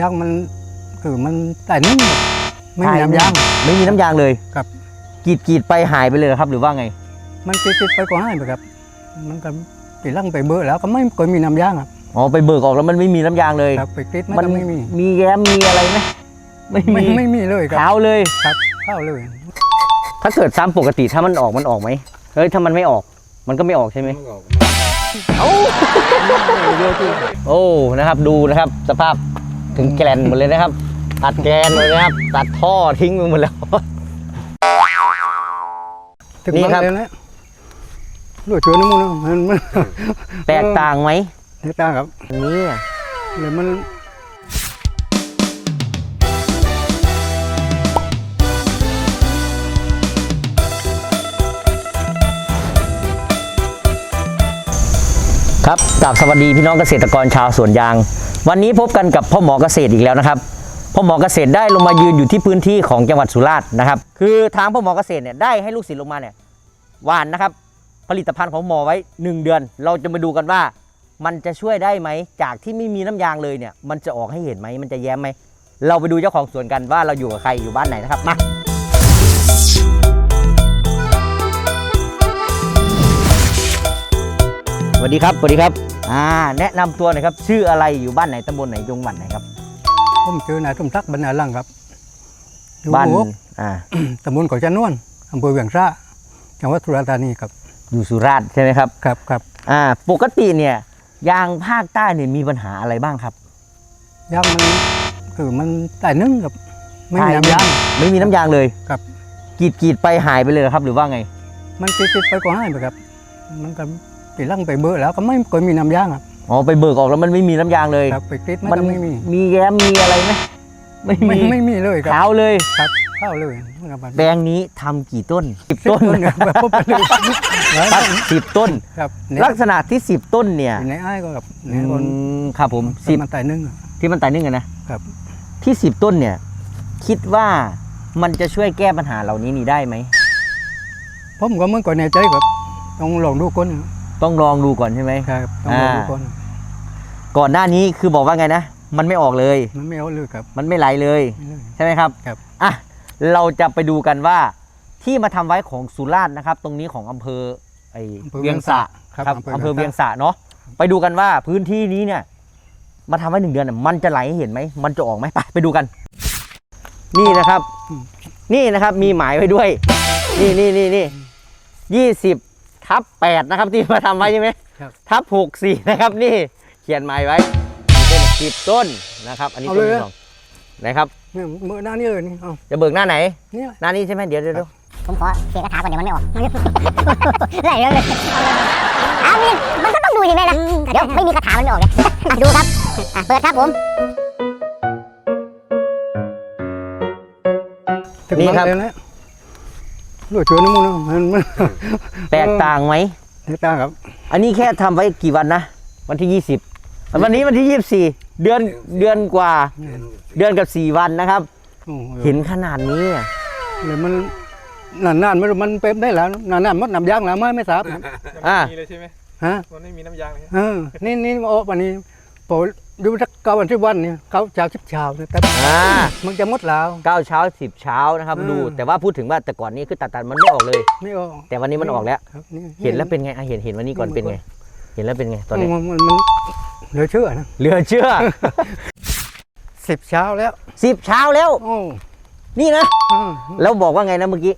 ยางมันคือมันแต่นึ่งแบบไม่มีน้ำยาง ไม่มีน้ำยางเลยครับ กรีดกรีดไปหายไปเลยเหรอครับ หรือว่าไง มันติดๆไปก็ให้ไปครับ มันก็ไปลั่งไปเบอร์แล้วก็ไม่เคยมีน้ำยางครับอ๋อไปเบิกออกแล้วมันไม่มีน้ำยางเลยครับไปติดมันมันก็ไม่มีมีแย้มมีอะไรไหมไม่ไม่มีไม่มีเลยครับขาวเลยครับเข้าเลย ถ้าเกิดซ้ำปกติถ้ามันออกมันออกไหมเฮ้ยถ้ามันไม่ออกมันก็ไม่ออกใช่ไหมเอ้าโอ้ นะครับ ดูนะครับ สภาพ ถึงแกลนหมดเลยนะครับ ตัดแกนเลยนะครับ ตัดท่อทิ้งไปหมดแล้วถึงนี่มันครับเลยนะรู้ชวนน้ำมันมันมันแตกต่างไหมแตกต่างครับนี่เลยมันครับกราบสวัสดีพี่น้องเกษตรกรชาวสวนยาง วันนี้พบกันกับพ่อหมอเกษตรอีกแล้วนะครับพ่อหมอเกษตรได้ลงมายืนอยู่ที่พื้นที่ของจังหวัดสุราษฎร์นะครับ คือทางพ่อหมอเกษตรเนี่ยได้ให้ลูกศิษย์ลงมาเนี่ยหวานนะครับ ผลิตภัณฑ์ของหมอไว้ 1 เดือน เราจะมาดูกันว่า มันจะช่วยได้ไหมจากที่ไม่มีน้ำยางเลยเนี่ย มันจะออกให้เห็นไหมมันจะแย้มไหมเราไปดูเจ้าของสวนกันว่าเราอยู่กับใครอยู่บ้านไหนนะครับมาสวัสดีครับสวัสดีครับ อ่าแนะนำตัวหน่อยครับ ชื่ออะไรอยู่บ้านไหนตำบลไหนจังหวัดไหนครับผมเจอนายสมศักดิ์บรรณาลังครับอยู่บ้านหมู่อ่า ตำบลเกาะจันนวนอำเภอเวียงซ่าจังหวัดสุราษฎร์ธานีครับ อยู่สุราษฎร์ใช่ไหมครับ ครับครับอ่า ปกติเนี่ยยางภาคใต้เนี่ยมีปัญหาอะไรบ้างครับยางมันคือมันแต่นึ่งครับไม่มีน้ำยาง ไม่มีน้ำยางเลยครับ กรีดกรีดไปหายไปเลยเหรอครับ หรือว่าไง มันติดๆไปก็ให้ไปครับ มันก็ไปลั่งไปเบอร์แล้วก็ไม่เคยมีน้ำยางครับอ๋อไปเบิกออกแล้วมันไม่มีน้ำยางเลยครับไปติดมันมันก็ไม่มีมีแย้มมีอะไรไหมไม่ไม่มีไม่มีเลยครับขาวเลย ครับเข้าเลยมันก็แปลงนี้ทำกี่ต้นสิบสิบต้นต้นครับพบไปเลยครับสิบต้น ครับในลักษณะที่สิบต้นเนี่ยในไอ้ายก็ครับในอืคนมครับผมสิบมันแต่นึ่งอะที่มันตายนึ่งกันนะครับ ที่สิบต้นเนี่ย คิดว่ามันจะช่วยแก้ปัญหาเหล่านี้นี่ได้ไหม ผมก็มันก็แน่ใจครับต้องลองดูก่อน ต้องลองดูก่อนใช่ไหมครับต้องลองดูก่อน ก่อนหน้านี้คือบอกว่าไงนะ มันไม่ออกเลย มันไม่เอาเลยครับ มันไม่ไหลเลยไม่เลย ใช่ไหมครับ ครับ อะ เราจะไปดูกันว่าที่มาทำไว้ของสุราษฎร์นะครับ ตรงนี้ของอำเภอไออำเภอเวียงสะครับครับอำเภอเวียงสะเนาะ ไปดูกันว่าพื้นที่นี้เนี่ย มาทำไว้หนึ่งเดือนน่ะมันจะไหลให้เห็นไหม มันจะออกไหมไปไปดูกัน นี่นะครับ นี่นะครับ มีหมายไว้ด้วย นี่นี่นี่นี่ยี่สิบ ทับแปดนะครับที่มาทำไว้ใช่ไหมครับ ทับหกสี่นะครับนี่เขียนหมายไว้มีต้นสิบต้นนะครับ อันนี้ต้นที่สองนะครับเนี่ยมือหน้านี่เลยนี่เอาจะเบิกหน้าไหน เนี่ยหน้านี้ใช่ไหมเดี๋ยวเดี๋ยวเดี๋ยวผมขอเสียคาถาก่อนเดี๋ยวมันไม่ออกไหลเลยอ้าวนี่มันก็ต้องดูสิแม่นะเดี๋ยวไม่มีคาถามันไม่ออกเลยอะดูครับอะเปิดครับผมถึงมันเลยนะ รู้ชวนน้ำมันมันมันแตกต่างไหมแตกต่างครับ อันนี้แค่ทำไว้กี่วันนะ วันที่20วันนี้วันที่24เดือนเดือนกว่า เดือนกับ4วันนะครับโอ้โเห็นขนาดนี้อะเลยมันนานนานๆมันมันเป็นได้แล้วนานนานๆมันน้ำยางแล้วไม่ไม่ทราบครับอะมีเลยใช่ไหมฮะมันไม่มีน้ำยางเลยเออนี่นี่โอ้วันนี้พอ ดูสักเก้าวันที่วันนี่เขาเช้าชิบเช้าเนี่ยแต่อ่ามันจะหมดแล้ว เก้าเช้า10เช้านะครับอืมดูแต่ว่าพูดถึงว่าแต่ก่อนนี้คือตัดตัดมันไม่ออกเลย ไม่ออกแต่วันนี้มันออกแล้ว ครับนี่เห็นแล้วเป็นไงอะเห็นเห็นวันนี้ก่อนเป็นไง เห็นแล้วเป็นไงตอนนี้ มันมันมันเหลือเชื่อนะเหลือเชื่อ สิบเช้าแล้ว10เช้าแล้ว โอ้นี่นะ อืม แล้วบอกว่าไงนะเมื่อกี้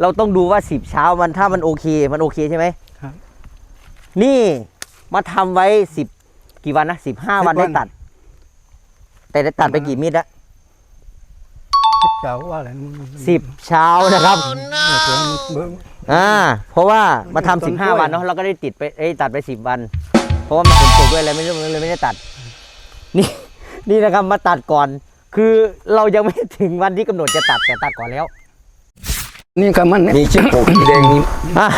เราต้องดูว่าสิบเช้ามันถ้ามันโอเค มันโอเคใช่ไหมครับ นี่มาทำไว้สิบ กี่วันนะสิบห้าวันได้ตัด แต่ได้ตัดไปกี่มีดละสิบเช้าว่าอะไรนะมันสิบเช้านะครับเออเดี๋ยวมันเบิ่งอ่าเพราะว่ามาทำต้สินบกล้ห้าวยวันเนาะเราก็ได้ติดไปเอ้ยตัดไปสิบวัน เพราะว่ามันฝนตกด้วยอะไรไม่รู้เลยไม่ได้ตัด นี่นี่นะครับมาตัดก่อน คือเรายังไม่ถึงวันที่กำหนดจะตัดแต่ตัดก่อนแล้ว นี่ก็มันเนี่ยมีชิปโปกสีแดงนี้อะอ๋อ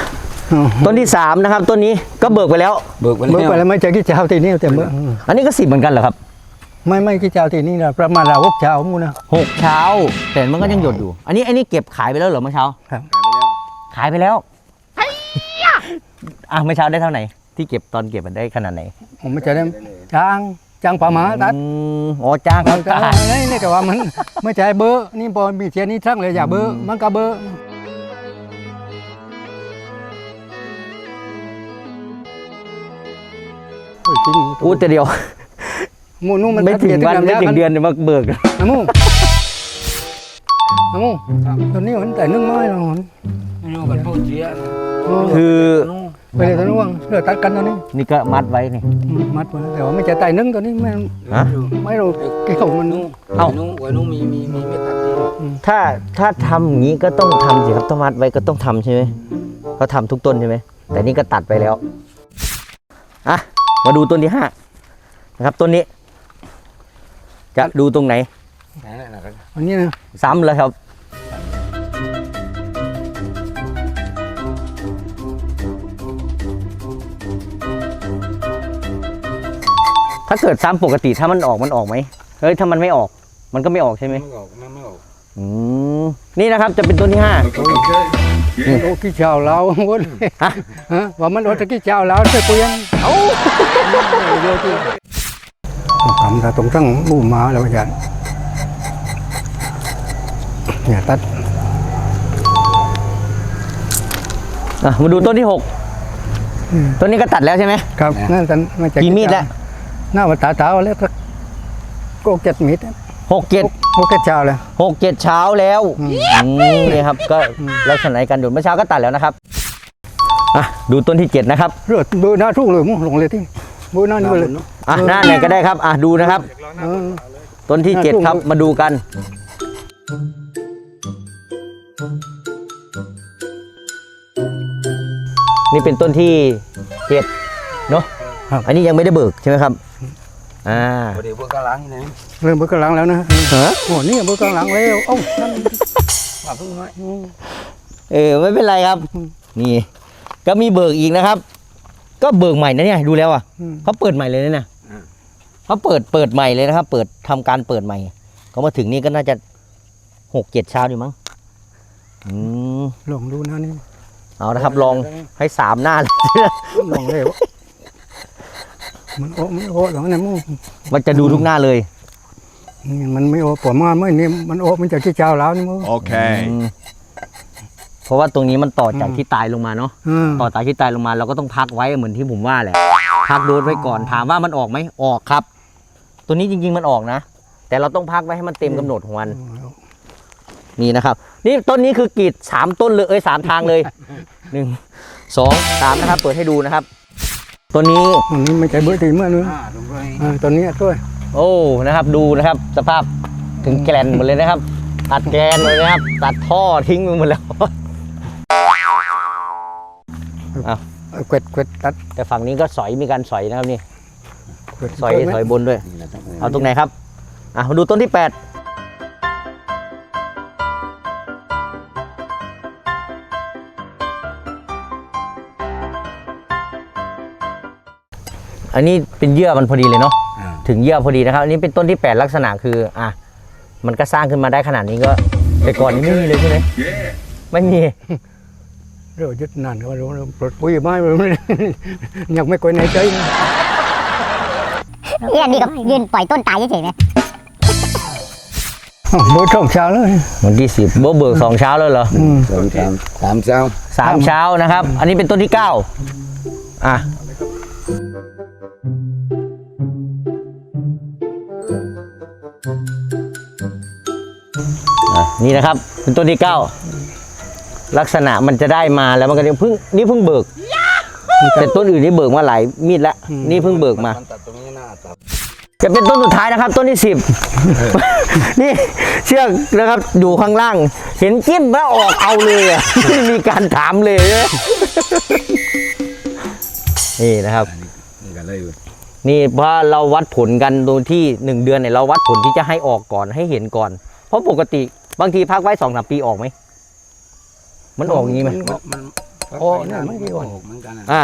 ต้นที่สามนะครับต้นนี้ก็เบิกไปแล้ว เบิกไปเมื่อแล้วไปแล้วไม่ใช่กี่เช้าทีนี้แต่เมื่ออันนี้ก็สิบเหมือนกันเหรอครับ ไม่ไม่กี่เช้าทีนี้นะประมาณเราวกเช้ามูนะหกเช้าแต่มันก็ยังหยดอยู่ อันนี้อันนี้เก็บขายไปแล้วเหรอเมื่อเช้าครับขายไปแล้วอะเมื่อเช้าได้เท่าไหร่ที่เก็บตอนเก็บมันได้ขนาดไหน ผมไม่จะได้จ้างจ้างป่าหมาตัดอืมอ๋อจ้างเราเขาจะตัดอะไรนี่แต่ว่ามันไม่ใช่เบอร์นี่พอมีเทียนนี่ทั้งเลยอย่าเบอร์มันก็เบอร์ จริงอู้แต่เดียวหมูนุ่มมันไม่ถึงวันไม่ถึงเดือนเดี๋ยวมาเบิกน้ำมูน้ำมูตอนนี้มันแต่นึ่งไม้แล้วมันอยู่กันพูดเสียเออคือไปเลยตอนนู้นเลือตัดกันตอนนี้นี่ก็มัดไว้นี่อืมมัดไว้แต่ว่าไม่จะไต่นึ่งตอนนี้ไม่ฮะไม่เราเกี่ยวมันนุ่งเอ้านุ่งหัวนุ่งมีมีมีไม่ตัดนี่ถ้าถ้าทำอย่างนี้ก็ต้องทำสิครับต้องมัดไว้ก็ต้องทำใช่ไหมเขาทำทุกต้นใช่ไหมแต่นี่ก็ตัดไปแล้วอะ มาดูต้นที่ห้านะครับต้นนี้ จะดูตรงไหนไหนไหนไหนอันนี้นะซ้ำเลยครับ ถ้าเกิดซ้ำปกติถ้ามันออกมันออกไหมเฮ้ยถ้ามันไม่ออก มันก็ไม่ออกใช่ไหมไม่ออกไม่ไม่ออกอืมนี่นะครับจะเป็นต้นที่ห้า โอ้กี่เจ้าเราหมดเลยฮะฮะ ว่ามันโอ้ตะกี้เจ้าเราใส่ปุยันเอ้าเดี๋ยว ทำแต่ตรงตั้งบูมาแล้วอาจารย์อย่าตัดอะมาดูต้นที่หกต้นนี้ก็ตัดแล้วใช่ไหมครับนั่นกันมาจากกี่มีดแล้วหน้าวัดตาเท้าแล้วสักโกเจ็ดมีดหกเจ็ดโกเจ็ดเจ้าเลยหกเจ็ดเช้าแล้วนี่ครับ ก็ลักษณะการดูดเมื่อเช้าก็ตัดแล้วนะครับอะดูต้นที่เจ็ดนะครับเลือดเบอร์หน้าทุ่งเลยมั้งลงเลยที่ บอร์หน้านี่เลยอะหน้าไหนก็ได้ครับ อะดูนะครับเออต้นที่เจ็ดครับมาดูกัน นี่เป็นต้นที่เจ็ดเนาะอันนี้ยังไม่ได้เบิกใช่ไหมครับ อ่าเดี๋ยวพวกกระล้างนี่นะเริ่มเบอร์กลางแล้วนะฮะโอ้นี่เบอร์กลางแล้วเอ้านั่นว่าเพิ่งน้อยอืมเออไม่เป็นไรครับ นี่ ก็มีเบิกอีกนะครับ ก็เบิกใหม่นะเนี่ยดูแล้วอะอืม เขาเปิดใหม่เลยนะเนี่ยเขาเปิดเปิดใหม่เลยนะครับ เปิดทำการเปิดใหม่เขามาถึงนี่ก็น่าจะหกเจ็ดเช้าอยู่มั้งอืมลองดูนะนี่เอานะครับลองให้สามหน้าเลย ลองเลยมันโอ้ไม่โอ้หรอกนะมึงมันจะดูทุกหน้าเลยนี่มันไม่โอ้ปวดมากไม่นี่มันโอ้มันจากที่เจ้าแล้วนี่มึง Okay. อืม เพราะว่าตรงนี้มันต่อจากอืมที่ตายลงมาเนาะอืมต่อจากที่ตายลงมาเราก็ต้องพักไว้เหมือนที่ผมว่าแหละพักโดสไว้ก่อนถามว่ามันออกไหมออกครับ ตัวนี้จริง ๆ มันออกนะ แต่เราต้องพักไว้ให้มันเต็มกำหนดของมันนี่นะครับ นี่ต้นนี้คือกรีดสามต้นเลยเอ้ยสามทางเลยหนึ่งสองสามนะครับ เปิดให้ดูนะครับตัวนี้อันนี้ไม่ใช่เบอร์ตีเมื่อนึงอ่าตรงนี้อ่าตอนนี้ด้วยโอ้นะครับดูนะครับ สภาพถึงแกลนหมดเลยนะครับ ตัดแกนเลยนะครับ ตัดท่อทิ้งไปหมดแล้วเอาเกวดเกวดตัดแต่ฝั่งนี้ก็สอยมีการสอยนะครับนี่ เกวดสอยสอยบนด้วย นี่นะต้องเอาตรงไหนครับ อะมาดูต้นที่แปดอันนี้เป็นเยื่อมันพอดีเลยเนาะ อ่าถึงเยื่อพอดีนะครับ อันนี้เป็นต้นที่แปดลักษณะคือ อะ มันก็สร้างขึ้นมาได้ขนาดนี้ก็ แต่ก่อนนี้ไม่มีเลยใช่ไหม ไม่มี เรื่องยึดนานก็รู้ปลดปุ้ยไม้ไปเลยอยากไม่กวยในใจนะเอี้ยนี่ก็ยืนปล่อยต้นตายเฉยๆนะอ้าวเบอร์ช่องเช้าเลยวันที่สิบโบเบิกสองเช้าแล้วเหรออืมสองสามสามเจ้าสามเช้านะครับ อันนี้เป็นต้นที่เก้าอะอะนี่นะครับ เป็นต้นที่เก้า ลักษณะมันจะได้มาแล้วมันก็เดี๋ยวเพิ่งนี่เพิ่งเบิกแต่ต้นอื่นนี่เบิกมาหลายมีดแล้วนี่เพิ่งเบิกมานตัดตรงนี้หน้าตัดจะเป็นต้นสุดท้ายนะครับ ต้นที่สิบนี่เชือกนะครับอยู่ข้างล่าง เห็นจิ้มแล้วออกเอาเลยอะไม่มีการถามเลยนะนี่นะครับนี่กันเลยอยู่นี่เพราะเราวัดผลกันโดยที่หนึ่งเดือนเนี่ยเราวัดผลที่จะให้ออกก่อนให้เห็นก่อน เพราะปกติบางทีพักไว้สองสามปีออกไหม มันออกอย่างนี้ไหมมันมันโอ้เนี่ยไม่ดีกว่าออกเหมือนกันนะอ่า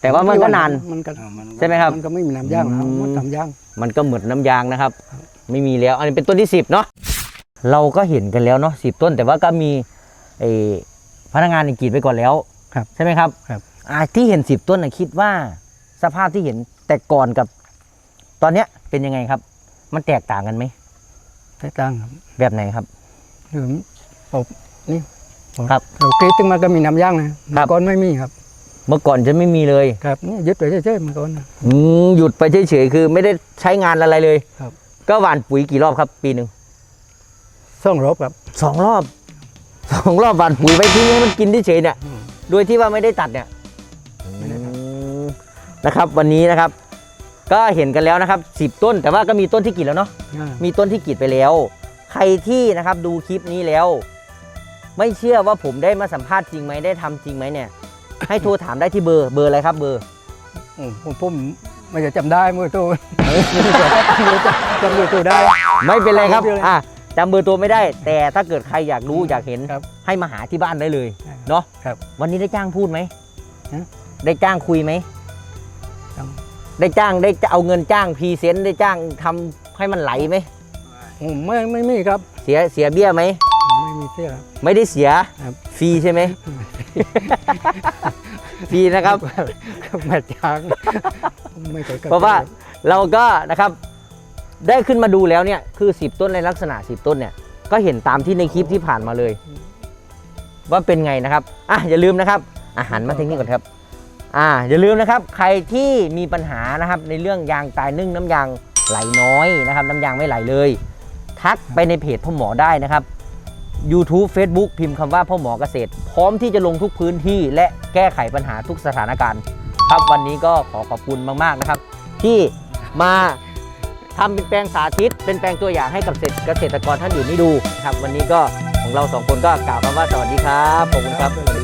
แต่ว่ามันก็นาน มันก็อ่ามันใช่ไหมครับ มันก็ไม่มีน้ำย่างแล้วมันทำย่าง มันก็เหมือนน้ำยางนะครับ ไม่มีแล้ว อันนี้เป็นต้นที่สิบเนาะ เราก็เห็นกันแล้วเนาะสิบต้น แต่ว่าก็มีไอ้พนักงานในกรีดไปก่อนแล้วครับใช่ไหมครับครับอ่าที่เห็นสิบต้นนะคิดว่า สภาพที่เห็นแต่ก่อนกับ ตอนเนี้ยเป็นยังไงครับ มันแตกต่างกันไหมแตกต่างครับ แบบไหนครับคืออบนี่ ครับเรากรีดตึงมาก็มีน้ำย่างนะเมื่อก่อนไม่มีครับ เมื่อก่อนจะไม่มีเลยครับนี่ยึดไปเฉยๆเมื่อก่อนนะอืมหยุดไปเฉยๆคือ ไม่ได้ใช้งานอะไรเลยครับ ก็หว่านปุ๋ยกี่รอบครับ ปีหนึ่งส่องรบครับสองรอบสองรอบหว่านปุ๋ยไว้ทิ้งให้มันกินเฉยๆเนี่ยอืมโดยที่ว่าไม่ได้ตัดเนี่ยไม่ได้ตัดอืมนะครับ วันนี้นะครับ ก็เห็นกันแล้วนะครับสิบต้นแต่ว่าก็มีต้นที่กรีดแล้วเนาะอ่ามีต้นที่กรีดไปแล้ว ใครที่นะครับดูคลิปนี้แล้ว ไม่เชื่อว่าผมได้มาสัมภาษณ์จริงไหมได้ทำจริงไหมเนี่ย ให้โทรถามได้ที่เบอร์เบอร์อะไรครับเบอร์อืมผมผมไม่จะจำได้มือตัวจำมือตัวได้ ไม่เป็นไรครับไม่เป็นไรอะจำเบอร์ตัวไม่ได้ แต่ถ้าเกิดใครอยากรู้อยากเห็นครับให้มาหาที่บ้านได้เลยเนาะครับวันนี้ได้จ้างพูดไหมฮะได้จ้างคุยไหมจ้างได้จ้างได้เอาเงินจ้างพรีเซนต์ได้จ้างทำให้มันไหลไหมผมไม่ไม่มีครับ เสียเสียเบี้ยไหม ไม่มีเสื้อครับ ไม่ได้เสียครับ ฟรีใช่ไหม ฟรีนะครับ แม่จางไม่เคยเพราะว่าเราก็นะครับ ได้ขึ้นมาดูแล้วเนี่ยคือ 10 ต้นในลักษณะ 10 ต้นเนี่ยก็เห็นตามที่ในคลิปที่ผ่านมาเลย ว่าเป็นไงนะครับอะอย่าลืมนะครับ อาหารมาทางนี้ก่อนครับ อ่าอย่าลืมนะครับ ใครที่มีปัญหานะครับ ในเรื่องยางตายนึ่งน้ำยางไหลน้อยนะครับ น้ำยางไม่ไหลเลย ทักไปในเพจพ่อหมอได้นะครับ YouTube Facebook พิมพ์คำว่าพ่อหมอเกษตร พร้อมที่จะลงทุกพื้นที่และแก้ไขปัญหาทุกสถานการณ์ ครับวันนี้ก็ขอขอบคุณมากๆนะครับ ที่มาทำเป็นแปลงสาธิต เป็นแปลงตัวอย่างให้กับเกษตรกรท่านอื่นได้ดูครับ วันนี้ก็ของเราสองคนก็กล่าวคำว่าสวัสดีครับขอบคุณครับสวัสดีครับ